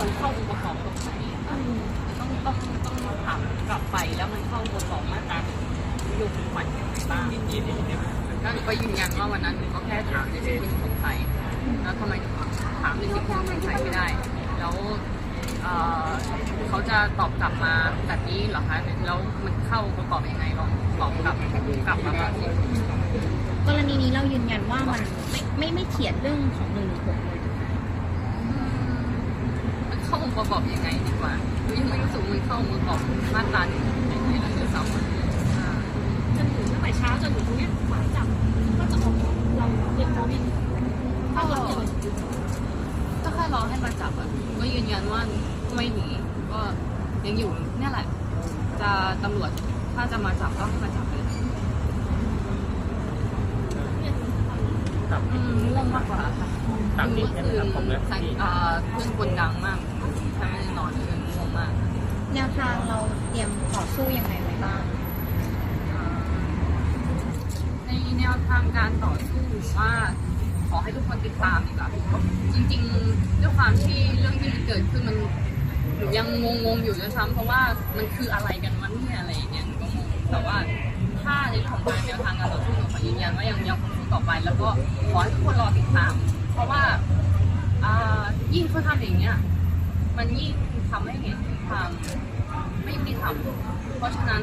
มันเข้าองค์ประกอบตรงไหนอะคะต้องต้องต้องถามกลับไปแล้วมันเข้าองค์ประกอบมาตราดูคุณขวัญยังไงบ้างก็หนูก็ยืนยันว่าวันนั้นหนูก็แค่ถามในสิ่งที่หนูสงสัยแล้วทำไมถึงถามในสิ่งที่หนูสงสัยไม่ได้ แล้วเขาจะตอบกลับมาแบบนี้เหรอคะแล้วมันเข้าประกอบยังไงลองตอบกลับกลับมาบ้างสิกรณีนี้เรายืนยันว่ามันไม่ไม่ไม่เขียนเรื่องของหนึ่งหกเลย มันเข้าองค์ประกอบยังไงดีกว่าหนูยังไม่รู้สึกว่ามันเข้าองค์ประกอบมาตราหนึ่งยังไงเลยซ้ำอะอ่าจนถึงตั้งแต่เช้าจนถึงตรงเนี้ยหมายจับก็จะออกเราเรียนรู้เนี่ยถ้าเราเจอก็แค่รอให้มาจับอะก็ยืนยันว่าไม่หนีก็ยังอยู่เนี่ยแหละ จะตำรวจถ้าจะมาจับก็ให้มาจับเลยเนี่ยอืมง่วงมากกว่าค่ะตามที่เมื่อคืนผมเลยใส่อ่าเพื่อนคนดังมาก ถ้าไม่ได้นอนเลยง่วงมากแนวทางเราเตรียมต่อสู้ยังไงไว้บ้าง ในแนวทางการต่อสู้ว่าขอให้ทุกคนติดตามดีกว่าจริงๆด้วยความที่เรื่องที่มันเกิดขึ้นมันหนูยังงงๆอยู่ด้วยซ้ำเพราะว่ามันคืออะไรกันวะเนี่ยอะไรอย่างเงี้ยหนูก็งงแต่ว่าถ้าในเรื่องของการแนวทางการต่อสู้หนูขอยืนยันว่ายังยังคงสู้ต่อไป แล้วก็ขอให้ทุกคนรอติดตาม เพราะว่าอ่ายิ่งเขาทำอย่างเงี้ย มันยิ่งทำให้เห็นถึงความไม่ยุติธรรมเพราะฉะนั้น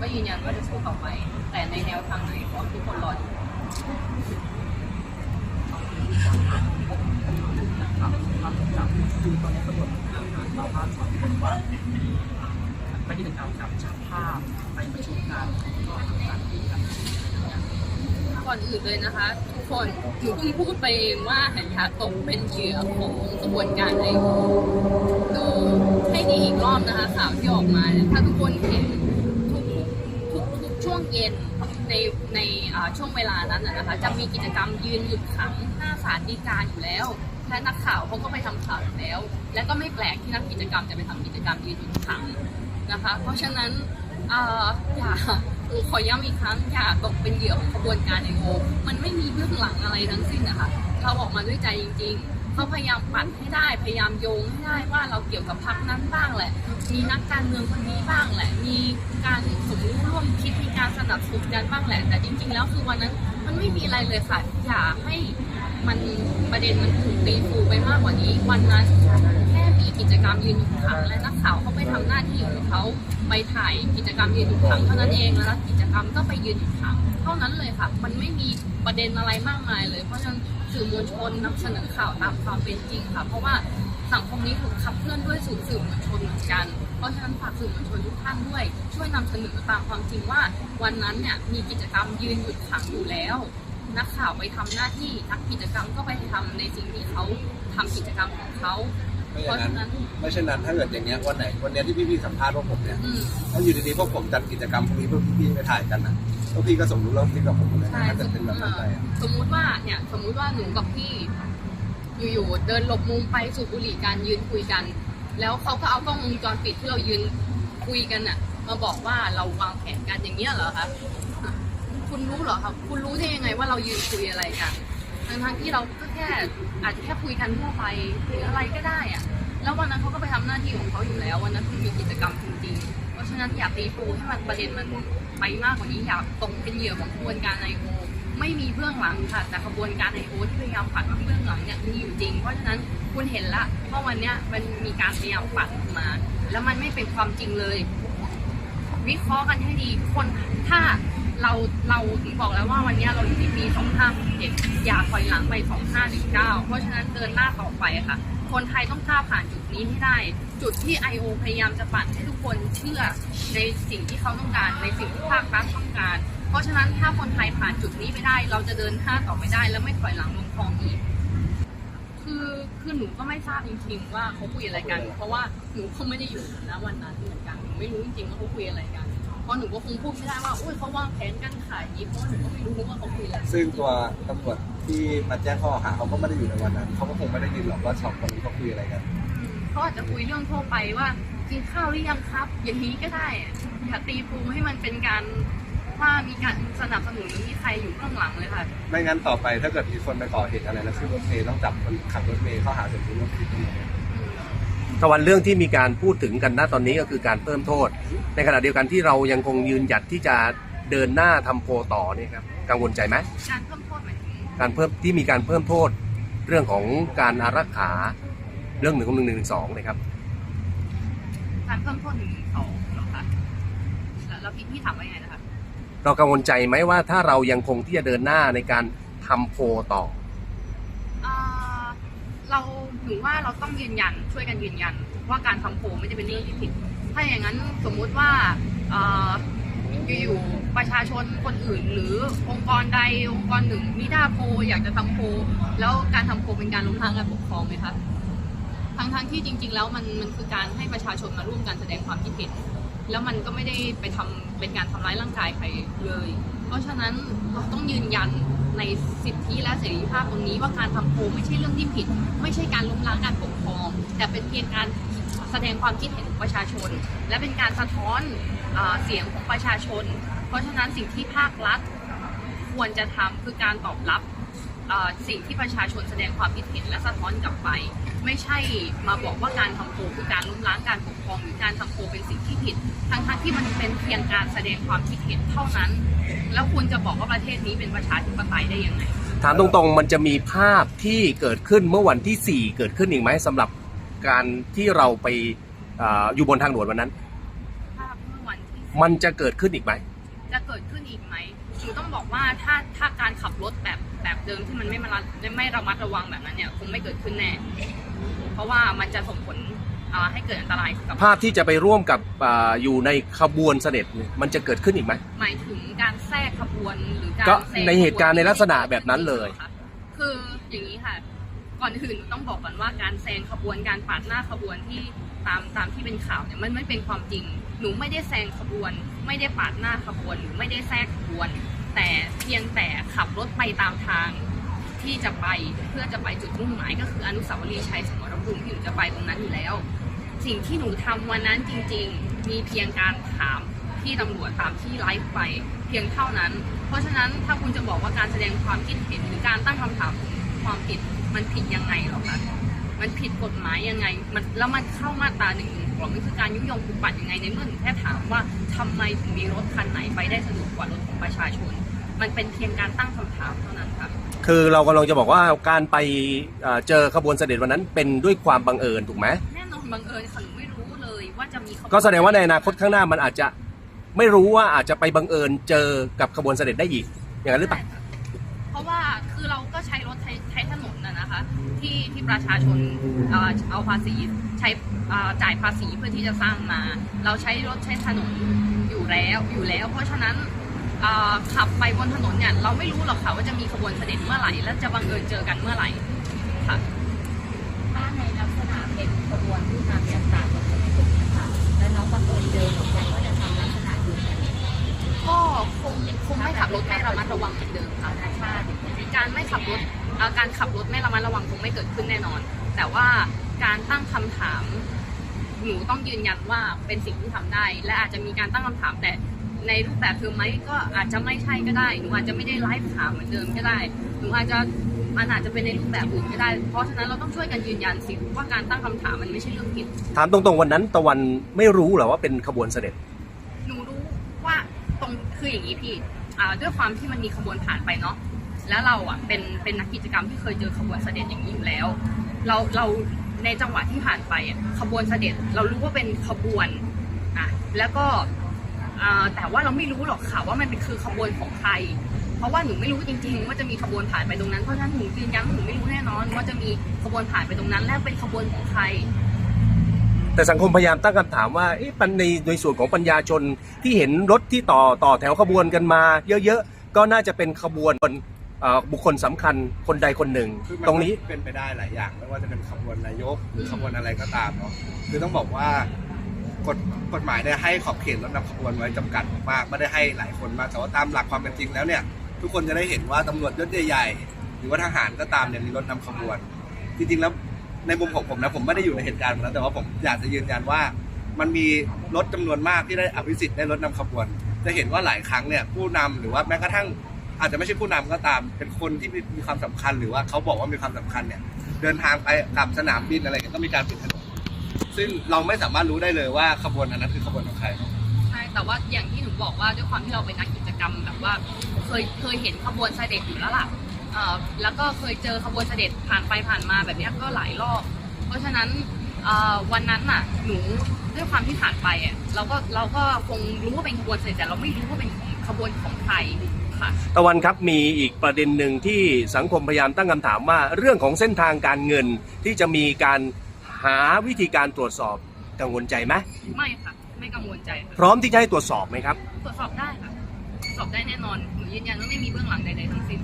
ก็ยืนยันว่าจะสู้ต่อไป แต่ในแนวทางไหนขอให้ทุกคนรอดูไม่ได้ถึงเอากับช่างภาพไปประชุมกันก่อนอื่นเลยนะคะทุ คนหนูเพิ่งพูดไปเองว่าหันยาตกเป็นเหยื่อของกระบวนการไอดูให้ดีอีกรอบนะคะข่าวที่ออกมา ถ้าทุกคนเห็นทุกทุกทุกช่วงเย็นในในช่วงเวลานั้นนะคะ จะมีกิจกรรมยืนหยุดขังหน้าศาลฎีกาอยู่แล้วและนักข่าวเขาก็ไปทำข่าวอยู่แล้ว และก็ไม่แปลกที่นักกิจกรรมจะไปทำกิจกรรมยืนหยุดขังนะคะ เพราะฉะนั้นเอ่ออ ย่าขอย้ำอีกครั้งอย่าตกเป็นเหยื่อของขบวนการไอโอมันไม่มีเบื้องหลังอะไรทั้งสิ้นนะคะเราออกมาด้วยใจจริง ๆ เขาพยายามปัดให้ได้ พยายามโยงให้ได้ว่าเราเกี่ยวกับพรรคนั้นบ้างแหละ มีนักการเมืองคนนี้บ้างแหละ มีการสมรู้ร่วมคิดมีการสนับสนุนกันบ้างแหละ แต่จริง ๆ แล้วคือวันนั้นมันไม่มีอะไรเลยค่ะ อย่าให้มันประเด็นมันถูกตีฟูไปมากกว่านี้วันนั้น มีกิจกรรมยืนอยู่ขังและนักข่าวเขาไปทำหน้าที่ของเขาไปถ่ายกิจกรรมยืนอยู่ขังเท่านั้นเองแล้วกิจกรรมก็ไปยืนอยู่ขังเท่านั้นเลยค่ะ มันไม่มีประเด็นอะไรมากมายเลย เพราะฉะนั้นสื่อมวลชนนำเสนอข่าวตามความเป็นจริงค่ะ เพราะว่าสังคมนี้ถูกขับเคลื่อนด้วยสื่อสื่อมวลชนเหมือนกัน เพราะฉะนั้นฝากสื่อมวลชนทุกท่านด้วย ช่วยนำเสนอตามความจริงว่า วันนั้นเนี่ยมีกิจกรรมยืนหยุดขังอยู่แล้ว นักข่าวไปทำหน้าที่นักกิจกรรมก็ไปทำในสิ่งที่เขาทำกิจกรรมของเขา ไม่เพราะฉะฉะนั้นั้นนไม่เช่นนั้นถ้าเกิดอย่างเงี้ยวันไหนวันเนี้ยที่พี่ๆสัมภาษณ์พวกผมเนี่ยอืมถ้าอยู่ดีๆพวกผมจัดกิจกรรมพวกนี้พวกพี่ๆไปถ่ายกันนะพวกพี่ก็สมรู้ร่วมคิดกับผมหมดเลยใช่นะถ้าสเกิดมมเป็นติแบบนั้นไปอะสมมุติว่าเนี่ยสมมุติว่าหนูกับพี่ อยู่ๆเดินหลบมุมไปสูบบุหรี่กันยืนคุยกัน แล้วเขาก็เอากล้องวงจรปิดที่เรายืนคุยกันน่ะ มาบอกว่าเราวางแผนกันอย่างเงี้ยเหรอคะคุณรู้เหรอครับคุณรู้ได้ยังไงว่าเรายืนคุยอะไรกัน ทั้งๆที่เราก็แค่อาจจะแค่คุยกันทั่วไปหรืออะไรก็ได้อะแล้ววันนั้นเขาก็ไปทำหน้าที่ของเขาอยู่แล้ว วันนั้นคือมีกิจกรรมจริงๆเพราะฉะนั้นอย่าตีฟูให้มันประเด็นมันไปมากกว่านี้อย่าตกเป็นเหยื่อของกระบวนการไอโอไม่มีเบื้องหลังค่ะ แต่กระบวนการไอโอที่พยายามปัดเบื้องหลังเนี่ยมีอยู่จริง เพราะฉะนั้นคุณเห็นละว่าวันเนี้ยมันมีการพยายามปัดออกมา แล้วมันไม่เป็นความจริงเลย วิเคราะห์กันให้ดีคนถ้า เราเราบอกแล้วว่าวันนี้เราอยู่ในปี 2567อย่าถอยหลังไป 2519 เพราะฉะนั้นเดินหน้าต่อไปค่ะ คนไทยต้องก้าวผ่านจุดนี้ให้ได้ จุดที่ I.O. พยายามจะปั่นให้ทุกคนเชื่อในสิ่งที่เขาต้องการในสิ่งที่ภาครัฐต้องการ เพราะฉะนั้นถ้าคนไทยผ่านจุดนี้ไปได้ เราจะเดินหน้าต่อไปได้ และไม่ถอยหลังลงคลองอีกคือคือหนูก็ไม่ทราบจริงๆว่าเขาคุยอะไรกัน เพราะว่าหนูก็ไม่ได้อยู่ณวันนั้นเหมือนกันหนูไม่รู้จริงๆว่าเขาคุยอะไรกัน ราะหนูก็คงพูดไม่ได้ว่าอุ้ยเขาวางแผนกันขายยิบเพราะว่าหนูก็ไม่รู้ว่าเขาคุยอะไรซึ่งตัวตำรวจที่มาแจ้งข้อหาเขาก็ไม่ได้อยู่ในวันนั้นเขาก็คงไม่ได้ยินหรอกว่าสองคนนี้เขาคุยอะไรกันเขาอาจจะคุยเรื่องทั่วไปว่ากินข้าวหรือยังครับ อย่างนี้ก็ได้อะอย่าตีปูให้มันเป็นการว่ามีการสนับสนุนหรือมีใครอยู่เบื้องหลังเลยค่ะ ไม่งั้นต่อไปถ้าเกิดมีคนไปก่อเหตุอะไรแล้วขึ้นรถเมล์ต้องจับคนขับรถเมล์ข้อหาสมรู้ร่วมคิดทั้งหมดอืม ตะวันเรื่องที่มีการพูดถึงกันณตอนนี้ก็คือการเพิ่มโทษ ในขณะเดียวกันที่เรายังคงยืนหยัดที่จะเดินหน้าทำโพลต่อเนี่ยครับกังวลใจไหมการเพิ่มโทษหมายถึงการเพิ่มที่มีการเพิ่มโทษ เรื่องของการอารักขาเรื่องหนึ่งของหนึ่งหนึ่งสองนะครับการเพิ่มโทษหนึ่งสองเหรอคะแล้วแล้วพี่พี่ถามว่ายังไงนะคะเรากังวลใจไหมว่าถ้าเรายังคงที่จะเดินหน้าในการทำโพลต่อเอ่อเรา ถือว่าเราต้องยืนยันช่วยกันยืนยัน ว่าการทำโพลไม่ได้เป็นเรื่องที่ผิด ถ้าอย่างนั้นสมมุติว่าอยู่ๆประชาชนคนอื่น หรือองค์กรใดองค์กรหนึ่งมีด้าโพอยากจะทำโพแล้วการทำโพเป็นการล้มล้างการปกครองไหมคะทั้งทั้งๆที่จริง ๆ แล้วมันมันคือการให้ประชาชนมาร่วมกันแสดงความคิดเห็น แล้วมันก็ไม่ได้ไปทำเป็นการทำร้ายร่างกายใครเลย เพราะฉะนั้นเราต้องยืนยัน ในสิทธิและเสรีภาพตรงนี้ว่าการทำโพลไม่ใช่เรื่องที่ผิด ไม่ใช่การล้มล้างการปกครอง แต่เป็นเพียงการแสดงความคิดเห็นของประชาชน และเป็นการสะท้อนเอเสียงของประชาชน เพราะฉะนั้นสิ่งที่ภาครัฐควรจะทำคือการตอบรับสิ่งที่ประชาชนแสดงความคิดเห็นและสะท้อนกลับไป ไม่ใช่มาบอกว่าการทำโพลคือการล้มล้างการปกครองหรือการทำโพลเป็นสิ่งที่ผิด ทั้งๆที่มันเป็นเพียงการแสดงความคิดเห็นเท่านั้น แล้วคุณจะบอกว่าประเทศนี้เป็นประชาธิปไตยได้ยังไง ถามตรงๆ มันจะมีภาพที่เกิดขึ้นเมื่อวันที่ 4 เกิดขึ้นอีกไหมสำหรับการที่เราไปอาอยู่บนทางด่วนวันนั้น ภาพเมื่อวันที่ มันจะเกิดขึ้นอีกไหม จะเกิดขึ้นอีกไหมหนูต้องบอกว่าถ้าถ้าการขับรถแบบแบบเดิมที่มันไม่มาระไม่ระมัดระวังแบบนั้นเนี่ยคงไม่เกิดขึ้นแน่ เพราะว่ามันจะส่งผลอ่าให้เกิดอันตรายกับภาพที่จะไปร่วมกับอาอยู่ในขบวนเสด็จเนี่ยมันจะเกิดขึ้นอีกไหมหมายถึงการแทรกขบวนหรือการก็แซงในเหตุการณ์ในลักษณะแบบนั้นเลย คืออย่างนี้ค่ะ ก่อนอื่นต้องบอกก่อนว่าการแซงขบวนการปาดหน้าขบวนที่ตามตามที่เป็นข่าวเนี่ยมันไม่เป็นความจริง หนูไม่ได้แซงขบวน ไม่ได้ปาดหน้าขบวนหรือไม่ได้แทรกขบวน แต่เพียงแต่ขับรถไปตามทางที่จะไปเพื่อจะไปจุดมุ่งหมายก็คืออนุสาวรีย์ชัยสมร ภูมิที่หนูจะไปตรงนั้นอยู่แล้ว สิ่งที่หนูทำวันนั้นจริง ๆ มีเพียงการถามที่ตำรวจตามที่ไลฟ์ไปเพียงเท่านั้น เพราะฉะนั้นถ้าคุณจะบอกว่าการแสดงความคิดเห็นหรือการตั้งคำถามความผิดมันผิดยังไงหรอคะมันผิดกฎหมายยังไง มันแล้วมันเข้ามาตราหนึ่งหนึ่งของมันคือการยุยงปลุกปั่นยังไงในเมื่อหนูแค่ถามว่าทำไมถึงมีรถคันไหนไปได้สะดวกกว่ารถของประชาชน มันเป็นเพียงการตั้งคำถามเท่านั้นค่ะ คือเรากำลังจะบอกว่าการไปอ่าเจอขบวนเสด็จวันนั้นเป็นด้วยความบังเอิญถูกไหมแน่นอนบังเอิญค่ะหนูไม่รู้เลยว่าจะมีขบนก็แสดงว่าในอนาคตข้างหน้ามันอาจจะไม่รู้ว่าอาจจะไปบังเอิญเจอกับขบวนเสด็จได้อีกอย่างนั้นหรือเปล่าเพราะว่าคือเราก็ใช้รถใช้ใช้ถนนนะนะคะ ที่ที่ประชาชนเอ่อเอาภาษีใช้เอ่อจ่ายภาษีเพื่อที่จะสร้างมา เราใช้รถใช้ถนนอยู่แล้วอยู่แล้ว เพราะฉะนั้นเอ่อ ขับไปบนถนนเนี่ยเราไม่รู้หรอกค่ะว่าจะมีขบวนเสด็จเมื่อไหร่ และจะบังเอิญเจอกันเมื่อไหร่ค่ะถ้าในลักษณะเป็นขบวนที่มาจากต่างประเทศค่ะแล้วน้องบังเอิญเจอเหมือนกันว่าจะทำลักษณะเดียวกันก็คงคงไม่ขับรถไม่ระมัดระวังเหมือนเดิมค่ะธรรมชาติอย่างเงี้ยการไม่ขับรถเอ่อการขับรถไม่ระมัดระวังคงไม่เกิดขึ้นแน่นอน แต่ว่าการตั้งคำถามหนูต้องยืนยันว่าเป็นสิ่งที่ทำได้ และอาจจะมีการตั้งคำถามแต่ ในรูปแบบเธอไหมก็อาจจะไม่ใช่ก็ได้หนูอาจจะไม่ได้ไลฟ์ถามเหมือนเดิมก็ได้หนูอาจจะมันอาจจะเป็นในรูปแบบอื่นก็ได้ เพราะฉะนั้นเราต้องช่วยกันยืนยันสิว่าการตั้งคำถามมันไม่ใช่เรื่องผิดถามตรงๆวันนั้นตะวันไม่รู้เหรอว่าเป็นขบวนเสด็จหนูรู้ว่าตรงคืออย่างนี้พี่อ่าด้วยความที่มันมีขบวนผ่านไปเนาะแล้วเราอะเป็นเป็นนักกิจกรรมที่เคยเจอขบวนเสด็จอย่างนี้อยู่แล้ว เราเราในจังหวะที่ผ่านไปอะขบวนเสด็จเรารู้ว่าเป็นขบวนอะแล้วก็อ่า แต่ว่าเราไม่รู้หรอกค่ะว่ามันเป็นคือขบวนของใคร เพราะว่าหนูไม่รู้จริงๆว่าจะมีขบวนผ่านไปตรงนั้น เพราะฉะนั้นหนูยืนยันว่าหนูไม่รู้แน่นอนว่าจะมีขบวนผ่านไปตรงนั้น และเป็นขบวนของใคร แต่สังคมพยายามตั้งคำถามว่าเอ๊ะปัญในในส่วนของปัญญาชนที่เห็นรถที่ต่อต่อแถวขบวนกันมา เยอะๆก็น่าจะเป็นขบวนเอ่อบุคคลสำคัญคนใดคนหนึ่งคือมัตรงนี้เป็นไปได้หลายอย่างไม่ว่าจะเป็นขบวนนายกหรือขบวนอะไรก็ตามเนาะคือต้องบอกว่า กฎกฎหมายเนี่ยให้ขอบเขตรถนำขบวนไว้จำกัดมากไม่ได้ให้หลายคนมากแต่ว่าตามหลักความเป็นจริงแล้วเนี่ย ทุกคนจะได้เห็นว่าตำรวจยศใหญ่ๆหรือว่าทหารก็ตามเนี่ยมีรถนำขบวน จริงๆแล้วในมุมของผมนะผมไม่ได้อยู่ในเหตุการณ์นนั้นแต่ว่าผมอยากจะยืนยันว่า มันมีรถจำนวนมากที่ได้อภิสิทธิ์ได้รถนำขบวน จะเห็นว่าหลายครั้งเนี่ยผู้นำหรือว่าแม้กระทั่งอาจจะไม่ใช่ผู้นำก็ตาม เป็นคนที่มีความสำคัญหรือว่าเขาบอกว่ามีความสำคัญเนี่ยเดินทางไปกลับสนามบินอะไรก็มีการปิดถนน ซึ่งเราไม่สามารถรู้ได้เลยว่าขบวนอันนั้นคือขบวนของใคร ใช่แต่ว่าอย่างที่หนูบอกว่าด้วยความที่เราเป็นนักกิจกรรมแบบว่าเคยเคยเห็นขบวนเสด็จอยู่แล้วล่ะเอ่อแล้วก็เคยเจอขบวนเสด็จผ่านไปผ่านมาแบบเนี้ยก็หลายรอบ เพราะฉะนั้นเอ่อวันนั้นน่ะหนูด้วยความที่ผ่านไปอะเราก็เราก็คงรู้ว่าเป็นขบวนเสด็จแต่เราไม่รู้ว่าเป็นขบวนของใครค่ะ ตะวันครับมีอีกประเด็นหนึ่งที่สังคมพยายามตั้งคำถามว่าเรื่องของเส้นทางการเงินที่จะมีการ หาวิธีการตรวจสอบกังวลใจไหมไม่ค่ะ ไม่กังวลใจค่ะพร้อมที่จะให้ตรวจสอบไหมครับ ตรวจสอบได้ค่ะตรวจสอบได้แน่นอนหนูยืนยันว่าไม่มีเบื้องหลังใดๆทั้งสิ้น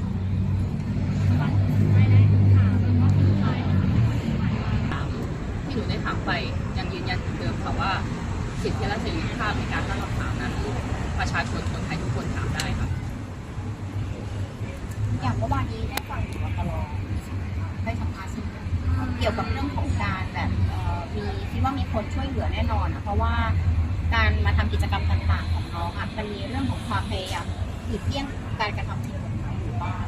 ไม่ได้ถามแล้วก็สุดท้ายที่หนูได้ถามไปยังยืนยันเหมือนเดิมค่ะว่าสิทธิและเสรีภาพในการตั้งคำถามนั้นประชาชนคนไทยทุกคนถามได้ค่ะอย่างเมื่อวานนี้ได้ฟังอยู่ว่าตลอดให้สัมภาษณ์สื่อ เกี่ยวกับเรื่องของการแบบมีคิดว่ามีคนช่วยเหลือแน่นอนอะเพราะว่าการมาทำกิจกรรมต่างๆของน้องอะมันมีเรื่องของความพยายามหรือเลี่ยงการกระทำผิดกฎหมายอยู่บ้าง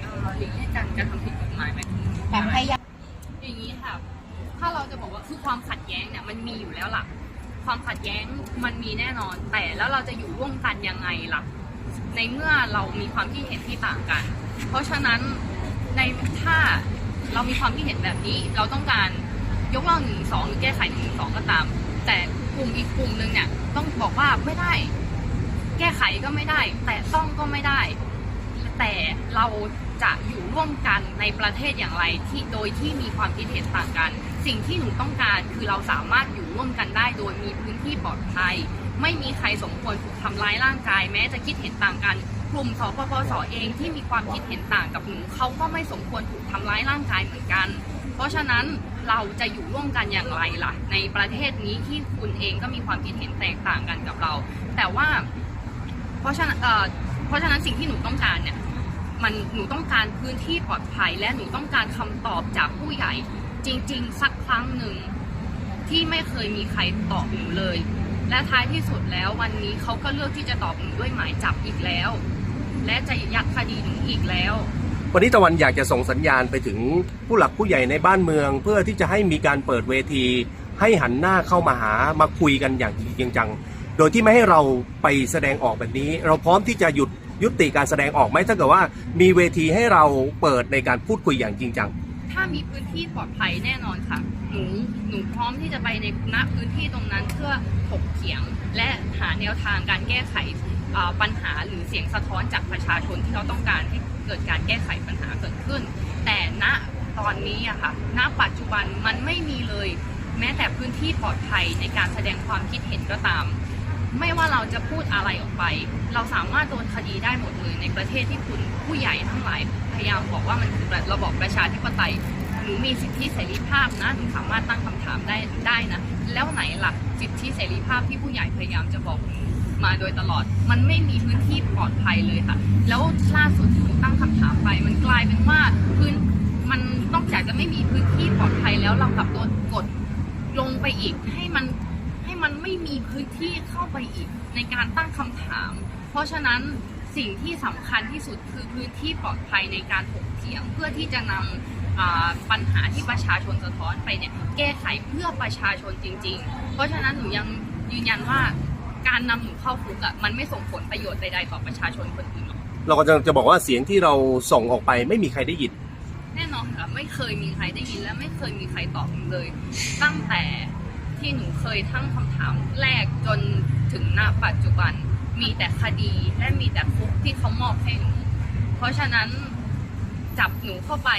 เอ่อหรือให้การกระทำผิดกฎหมายไหมแต่พยายามอย่างนี้ค่ะ ถ้าเราจะบอกว่าคือความขัดแย้งเนี่ยมันมีอยู่แล้วล่ะ ความขัดแย้งมันมีแน่นอน แต่แล้วเราจะอยู่ร่วมกันยังไงล่ะ ในเมื่อเรามีความคิดเห็นที่ต่างกัน เพราะฉะนั้นในถ้า เรามีความคิดเห็นแบบนี้ เราต้องการยกเลิกหนึ่งสองหรือแก้ไขหนึ่งสองก็ตาม แต่กลุ่มอีกกลุ่มหนึ่งเนี่ยต้องบอกว่าไม่ได้ แก้ไขก็ไม่ได้ แต่ต้องก็ไม่ได้ แต่เราจะอยู่ร่วมกันในประเทศอย่างไรที่โดยที่มีความคิดเห็นต่างกัน สิ่งที่หนูต้องการคือเราสามารถอยู่ร่วมกันได้ โดยมีพื้นที่ปลอดภัย ไม่มีใครสมควรถูกทำร้ายร่างกาย แม้จะคิดเห็นต่างกัน กลุ่มสปปสเองที่มีความคิดเห็นต่างกับหนูเขาก็ไม่สมควรถูกทำร้ายร่างกายเหมือนกัน เพราะฉะนั้นเราจะอยู่ร่วมกันอย่างไรล่ะ ในประเทศนี้ที่คุณเองก็มีความคิดเห็นแตกต่างกันกับเรา แต่ว่า เพราะฉะนั้นเเพราะฉะนั้นสิ่งที่หนูต้องการเนี่ยมันหนูต้องการพื้นที่ปลอดภัย และหนูต้องการคำตอบจากผู้ใหญ่ จริง ๆ สักครั้งหนึ่งที่ไม่เคยมีใครตอบหนูเลย และท้ายที่สุดแล้ววันนี้เขาก็เลือกที่จะตอบหนูด้วยหมายจับอีกแล้ว และจะยัดคดีหนูอีกแล้ว วันนี้ตะวันอยากจะส่งสัญญาณไปถึงผู้หลักผู้ใหญ่ในบ้านเมือง เพื่อที่จะให้มีการเปิดเวที ให้หันหน้าเข้ามาหามาคุยกันอย่างจริงจัง โดยที่ไม่ให้เราไปแสดงออกแบบนี้ เราพร้อมที่จะหยุดยุติการแสดงออกไหมถ้าเกิดว่ามีเวทีให้เราเปิดในการพูดคุยอย่างจริงจัง ถ้ามีพื้นที่ปลอดภัยแน่นอนค่ะ หนูหนูพร้อมที่จะไปในณพื้นที่ตรงนั้นเพื่อถกเถียง และหาแนวทางการแก้ไขเอ่อ ปัญหาหรือเสียงสะท้อนจากประชาชนที่เราต้องการให้เกิดการแก้ไขปัญหาเกิดขึ้น แต่ณตอนนี้อะค่ะ ณ ปัจจุบันมันไม่มีเลย แม้แต่พื้นที่ปลอดภัยในการแสดงความคิดเห็นก็ตาม ไม่ว่าเราจะพูดอะไรออกไป เราสามารถโดนคดีได้หมดเลย ในประเทศที่คุณผู้ใหญ่ทั้งหลายพยายามบอกว่ามันคือระบอบประชาธิปไตยหนูมีสิทธิเสรีภาพนะหนูสามารถตั้งคำถามได้ได้นะ แล้วไหนล่ะสิทธิเสรีภาพที่ผู้ใหญ่พยายามจะบอกหนู มาโดยตลอด มันไม่มีพื้นที่ปลอดภัยเลยค่ะ แล้วล่าสุดที่หนูตั้งคำถามไป มันกลายเป็นว่าพื้นมันนอกจากจะไม่มีพื้นที่ปลอดภัยแล้วเรากลับโดนกดลงไปอีกให้มันให้มันไม่มีพื้นที่เข้าไปอีกในการตั้งคำถาม เพราะฉะนั้นสิ่งที่สำคัญที่สุดคือพื้นที่ปลอดภัยในการถกเถียง เพื่อที่จะนำอ่าปัญหาที่ประชาชนสะท้อนไปเนี่ยแก้ไขเพื่อประชาชนจริง ๆ เพราะฉะนั้นหนูยังยืนยันว่า การนำหนูเข้าคุกอะมันไม่ส่งผลประโยชน์ใดๆต่อประชาชนคนอื่นหรอกเราก็จะจะบอกว่าเสียงที่เราส่งออกไปไม่มีใครได้ยิน แน่นอนค่ะไม่เคยมีใครได้ยินและไม่เคยมีใครตอบหนูเลย ตั้งแต่ที่หนูเคยทั้งคำถามแรกจนถึงณปัจจุบัน มีแต่คดีและมีแต่คุกที่เขามอบให้หนู เพราะฉะนั้นจับหนูเข้าไป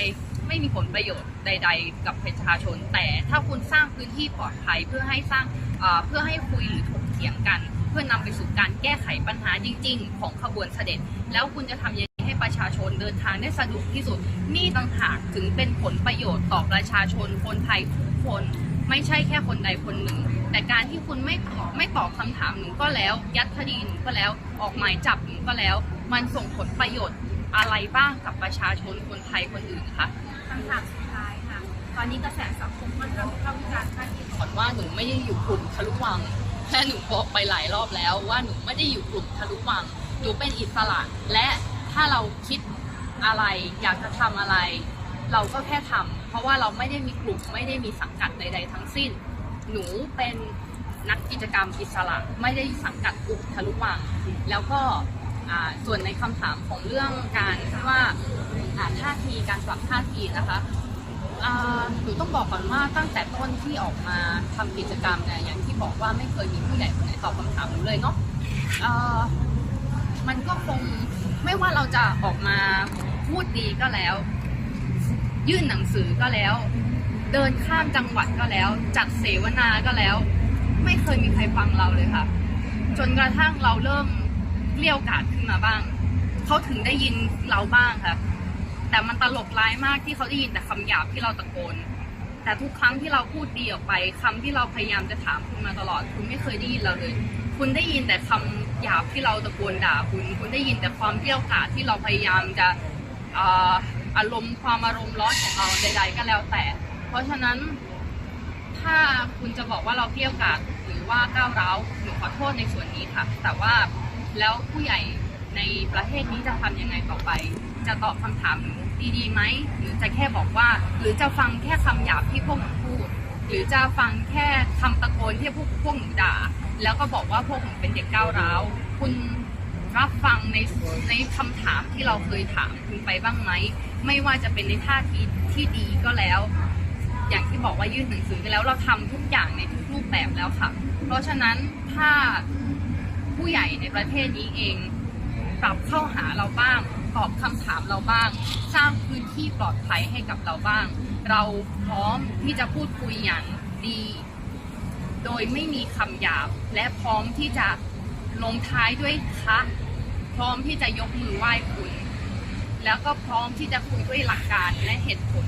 ไม่มีผลประโยชน์ใด ๆ กับประชาชน แต่ถ้าคุณสร้างพื้นที่ปลอดภัยเพื่อให้สร้างเอ่อเพื่อให้คุยหรือถกเถียงกัน เพื่อนำไปสู่การแก้ไขปัญหาจริง ๆ ของขบวนเสด็จ แล้วคุณจะทำยังไงให้ประชาชนเดินทางได้สะดวกที่สุดนี่ต่างหากถึงเป็นผลประโยชน์ต่อประชาชนคนไทยทุกคน ไม่ใช่แค่คนใดคนหนึ่ง แต่การที่คุณไม่ตอบไม่ตอบคำถามหนูก็แล้ว ยัดคดีหนูก็แล้วออกหมายจับหนูก็แล้ว มันส่งผลประโยชน์อะไรบ้างกับประชาชนคนไทยคนอื่นคะคำถามสุดท้ายค่ะ ตอนนี้กระแสสังคมมันเริ่มเข้าวิจารณ์ท่านที่ก่อนว่าหนูไม่ได้อยู่กลุ่มทะลุวัง แค่หนูบอกไปหลายรอบแล้วว่าหนูไม่ได้อยู่กลุ่มทะลุวังหนูเป็นอิสระ และถ้าเราคิดอะไรอยากจะทำอะไร เราก็แค่ทำเพราะว่าเราไม่ได้มีกลุ่มไม่ได้มีสังกัดใด ๆ ทั้งสิ้น หนูเป็นนักกิจกรรมอิสระไม่ได้สังกัดกลุ่มทะลุวังแล้วก็ส่วนในคำถามของเรื่องการที่ว่าอ่าท่าทีการปรับท่าทีนะคะ อ่าหนูต้องบอกก่อนว่าตั้งแต่ต้นที่ออกมาทำกิจกรรมเนี่ยอย่างที่บอกว่าไม่เคยมีผู้ใหญ่คนไหนตอบคำถามหนูเลยเนาะอ่ามันก็คงไม่ว่าเราจะออกมาพูดดีก็แล้ว ยื่นหนังสือก็แล้ว เดินข้ามจังหวัดก็แล้ว จัดเสวนาก็แล้ว ไม่เคยมีใครฟังเราเลยค่ะ จนกระทั่งเราเริ่มเกลี้ยวกราดขึ้นมาบ้าง เขาถึงได้ยินเราบ้างค่ะ แต่มันตลกร้ายมากที่เขาได้ยินแต่คำหยาบที่เราตะโกน แต่ทุกครั้งที่เราพูดดีออกไปคำที่เราพยายามจะถามคุณมาตลอด คุณไม่เคยได้ยินเราเลย คุณได้ยินแต่คำหยาบที่เราตะโกนด่าคุณ คุณได้ยินแต่ความเกลี้ยวกราที่เราพยายามจะอารมณ์ความอารมณ์ร้อนของเราใด ๆ ก็แล้วแต่ เพราะฉะนั้นถ้าคุณจะบอกว่าเราเกลี้ยวกราดหรือว่าก้าวร้าวหนูขอโทษในส่วนนี้ค่ะ แต่ว่าแล้วผู้ใหญ่ ในประเทศนี้จะทำยังไงต่อไป จะตอบคำถามหนูดีๆไหมหรือจะแค่บอกว่า หรือจะฟังแค่คำหยาบที่พวกหนูพูด หรือจะฟังแค่คำตะโกนที่พวกพวกหนูด่า แล้วก็บอกว่าพวกหนูเป็นเด็กก้าวร้าวคุณรับฟังในในคำถามที่เราเคยถามคุณไปบ้างไหม ไม่ว่าจะเป็นในท่าทีที่ดีก็แล้ว อย่างที่บอกว่ายื่นหนังสือแล้วเราทำทุกอย่างในทุกรูปแบบแล้วค่ะ เพราะฉะนั้นถ้าผู้ใหญ่ในประเทศนี้เอง ปรับเข้าหาเราบ้าง ตอบคำถามเราบ้าง สร้างพื้นที่ปลอดภัยให้กับเราบ้าง เราพร้อมที่จะพูดคุยอย่างดี โดยไม่มีคำหยาบ และพร้อมที่จะลงท้ายด้วยคะพร้อมที่จะยกมือไหว้คุณ แล้วก็พร้อมที่จะคุยด้วยหลักการและเหตุผล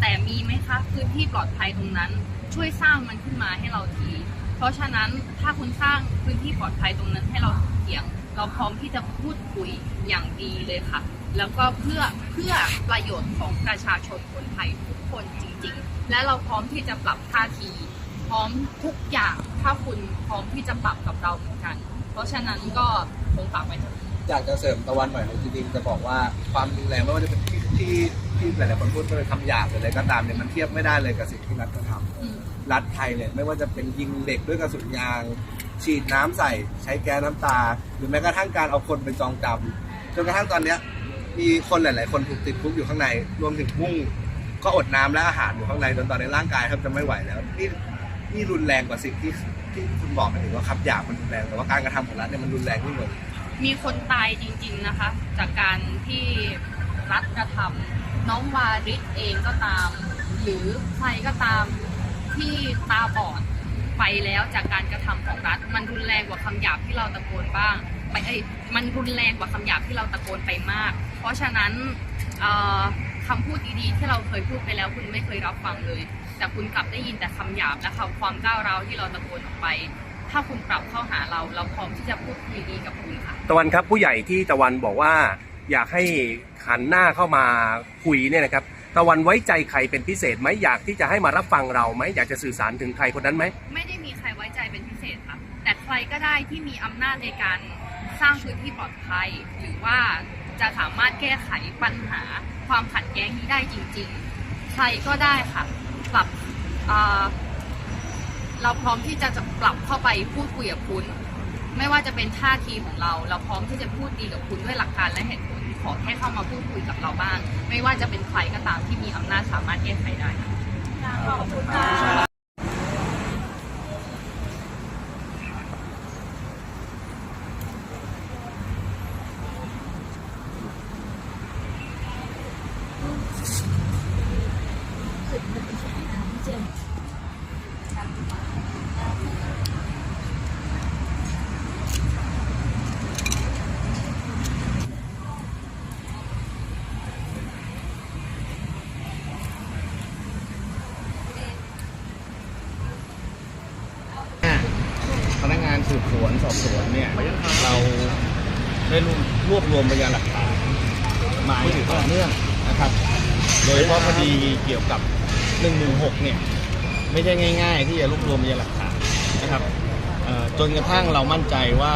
แต่มีไหมคะพื้นที่ปลอดภัยตรงนั้น ช่วยสร้างมันขึ้นมาให้เราที เพราะฉะนั้นถ้าคุณสร้างพื้นที่ปลอดภัยตรงนั้นให้เราเถียง เราพร้อมที่จะพูดคุยอย่างดีเลยค่ะ แล้วก็เพื่อเพื่อประโยชน์ของประชาชนคนไทยทุกคนจริง ๆ และเราพร้อมที่จะปรับท่าที พร้อมทุกอย่างถ้าคุณพร้อมที่จะปรับกับเราเหมือนกัน เพราะฉะนั้นก็คงฝากไว้เท่านี้อยากจะเสริมตะวันหน่อยจริงๆจะบอกว่าความรุนแรงไม่ว่าจะเป็นที่ที่ที่หลายๆคนพูดเป็นคำหยาบหรืออะไรก็ตามเนี่ยมันเทียบไม่ได้เลยกับสิ่งที่รัฐทำ รัฐไทยเนี่ยไม่ว่าจะเป็นยิงเด็กด้วยกระสุนยาง ฉีดน้ำใส่ใช้แก๊สน้ำตา หรือแม้กระทั่งการเอาคนไปจองจำจนกระทั่งตอนเนี้ยมีคนหลาย ๆ คนถูกติดคุกอยู่ข้างใน รวมถึงมุ่งก็อดน้ำและอาหารอยู่ข้างในจนตอนนี้ร่างกายแทบจะไม่ไหวแล้วนี่นี่รุนแรงกว่าสิ่งที่ที่คุณบอกนะถึงว่าคำหยาบมันรุนแรงแต่ว่าการกระทำของรัฐเนี่ยมันรุนแรงยิ่งกว่ามีคนตายจริง ๆนะคะ จากการที่รัฐกระทำน้องวาริศเองก็ตาม หรือใครก็ตาม ที่ตาบอดไปแล้วจากการกระทำของรัฐ มันรุนแรงกว่าคำหยาบที่เราตะโกนบ้างไปเอ้ยมันรุนแรงกว่าคำหยาบที่เราตะโกนไปมาก เพราะฉะนั้นเอ่อคำพูดดีๆที่เราเคยพูดไปแล้วคุณไม่เคยรับฟังเลย แต่คุณกลับได้ยินแต่คำหยาบและคำความก้าวร้าวที่เราตะโกนออกไป ถ้าคุณปรับเข้าหาเราเราพร้อมที่จะพูดคุยดีกับคุณค่ะตะวันครับผู้ใหญ่ที่ตะวันบอกว่าอยากให้หันหน้าเข้ามาคุยเนี่ยนะครับ ตะวันไว้ใจใครเป็นพิเศษไหมอยากที่จะให้มารับฟังเราไหมอยากจะสื่อสารถึงใครคนนั้นไหมไม่ได้มีใครไว้ใจเป็นพิเศษค่ะแต่ใครก็ได้ที่มีอำนาจในการสร้างพื้นที่ปลอดภัย หรือว่าจะสามารถแก้ไขปัญหาความขัดแย้งนี้ได้จริง ๆ ใครก็ได้ค่ะปรับเเราพร้อมที่จะจะปรับเข้าไปพูดคุยกับคุณ ไม่ว่าจะเป็นท่าทีของเรา เราพร้อมที่จะพูดดีกับคุณด้วยหลักการและเหตุผล ขอแค่เข้ามาพูดคุยกับเราบ้าง ไม่ว่าจะเป็นใครก็ตามที่มีอำนาจสามารถแก้ไขได้ค่ะขอบคุณค่ะ พนักงาน สืบสวนสอบสวนเนี่ยเราได้รวบรวมพยานหลักฐานมาอย่างต่อเนื่องนะครับ โดยเฉพาะคดีเกี่ยวกับ 116 เนี่ยไม่ใช่ง่าย ๆ ที่จะรวบรวมพยานหลักฐานนะครับจนกระทั่งเรามั่นใจว่า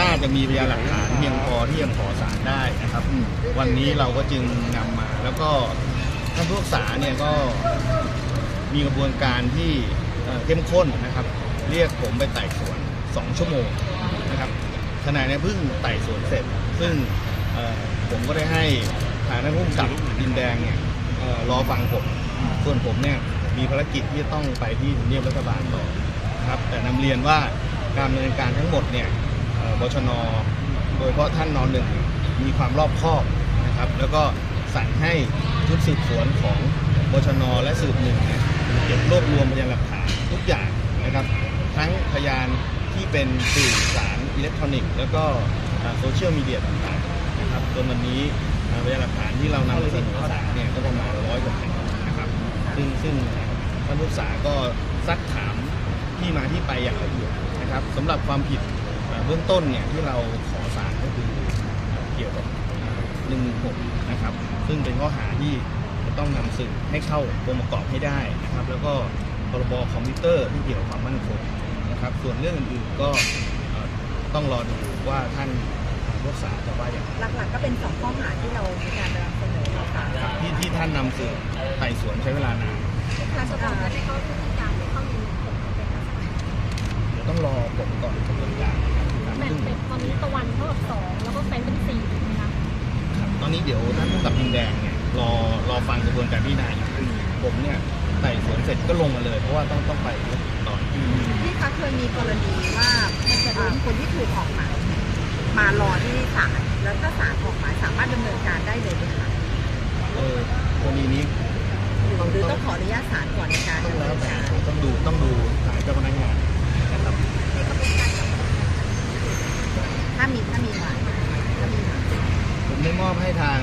น่าจะมีพยานหลักฐานเพียงพอที่จะขอสารได้นะครับ วันนี้เราก็จึงนำมา แล้วก็ท่านผู้พิพากษาเนี่ยก็มีกระบวนการที่เข้มข้นนะครับ เรียกผมไปไต่สวน 2 ชั่วโมงนะครับทนายเนี่ยเพิ่งไต่สวนเสร็จ ซึ่งผมก็ได้ให้ทางท่านผู้กับดินแดงเนี่ยเอ่อรอฟังผมส่วนผมเนี่ยมีภารกิจที่จะต้องไปที่ทำเนียบรัฐบาลต่อนะครับแต่นำเรียนว่าการดำเนินการทั้งหมดเนี่ยบชน โดยเฉพาะท่านนอนหนึ่งมีความรอบคอบนะครับ แล้วก็สั่งให้ชุดสืบสวนของบชน และสืบหนึ่งเนี่ยเก็บรวบรวมพยานหลักฐานทุกอย่างนะครับ ทั้งพยาน ที่เป็นสื่อสารอิเล็กทรอนิกส์ แล้วก็โซเชียลมีเดียต่างๆนะครับจนวันนี้พยานหลักฐานที่เรานำเสนอศาลเนี่ยก็ประมาณร้อยกว่าแผ่นนะครับซึ่งซึ่งท่านผู้ศึกษาก็ซักถามที่มาที่ไปอย่างละเอียดนะครับสำหรับความผิดเบื้องต้นเนี่ยที่เราขอศาลก็คือเกี่ยวกับหนึ่งหกนะครับซึ่งเป็นข้อหาที่จะต้องนำสืบให้เข้าองค์ประกอบให้ได้นะครับ แล้วก็พรบคอมพิวเตอร์ที่เกี่ยวกับความมั่นคง นะครับ ส่วนเรื่องอื่นๆก็เอ่อต้องรอดูว่าท่านผู้ศึกษาจะว่าอย่างไรหลักๆก็เป็นสองข้อหาที่เรามีการนำเสนอต่อศาลครับที่ที่ท่านนำสืบไต่สวนใช้เวลานานการจะทำให้เขาดำเนินการในข้อมูลผมเป็นลักษณะเดี๋ยวต้องรอผมก่อนดำเนินการนะครับแบ่งซึ่งเป็นตอนนี้ตะวันเท่ากับสองแล้วก็แฟนเป็นสี่ถูกไหมคะครับตอนนี้เดี๋ยวท่านผู้กับดินแดงเนี่ยรอรอฟังกระบวนการพิจารณาอยู่ผมเนี่ยไต่สวนเสร็จก็ลงมาเลย เพราะว่าต้องต้องไปต่อที่ คะเคยมีกรณีว่าอ่าคนที่ถูกออกหมายมารอที่ศาลแล้วถ้าศาลออกหมายสามารถดำเนินการได้เลยไหมคะเออกรณีนี้หรือต้องขออนุญาตศาลก่อนในการต้องดำแล้เนิวนแต่การต้องดูต้องดูสายเจ้าพนักงานนะครับถ้ามีถ้ามีหมายถ้ามีหมายผมได้มอบให้ทาง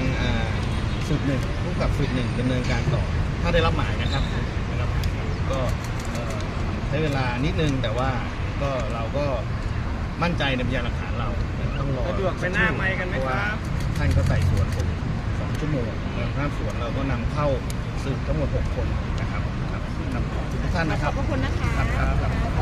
สืบหนึ่งผู้กับสืบหนึ่งดำเนินการต่อ ถ้าได้รับหมายนะครับได้รับหมายก็ ช้เวลานิดนึงแต่ว่าก็เราก็มั่นใจในพยานหลักฐานเราต้องรอสะดวกไปหน้าไมค์กันไหมครับ เพาะว่าท่านก็ไต่สวนผมสองชั่วโมงแล้วหน้าสวนเราก็นำเข้าสืบทั้งหมดหกคนนะครับครับครับขอบคุณทุกท่านนะครับขอบพระคุณนะคะ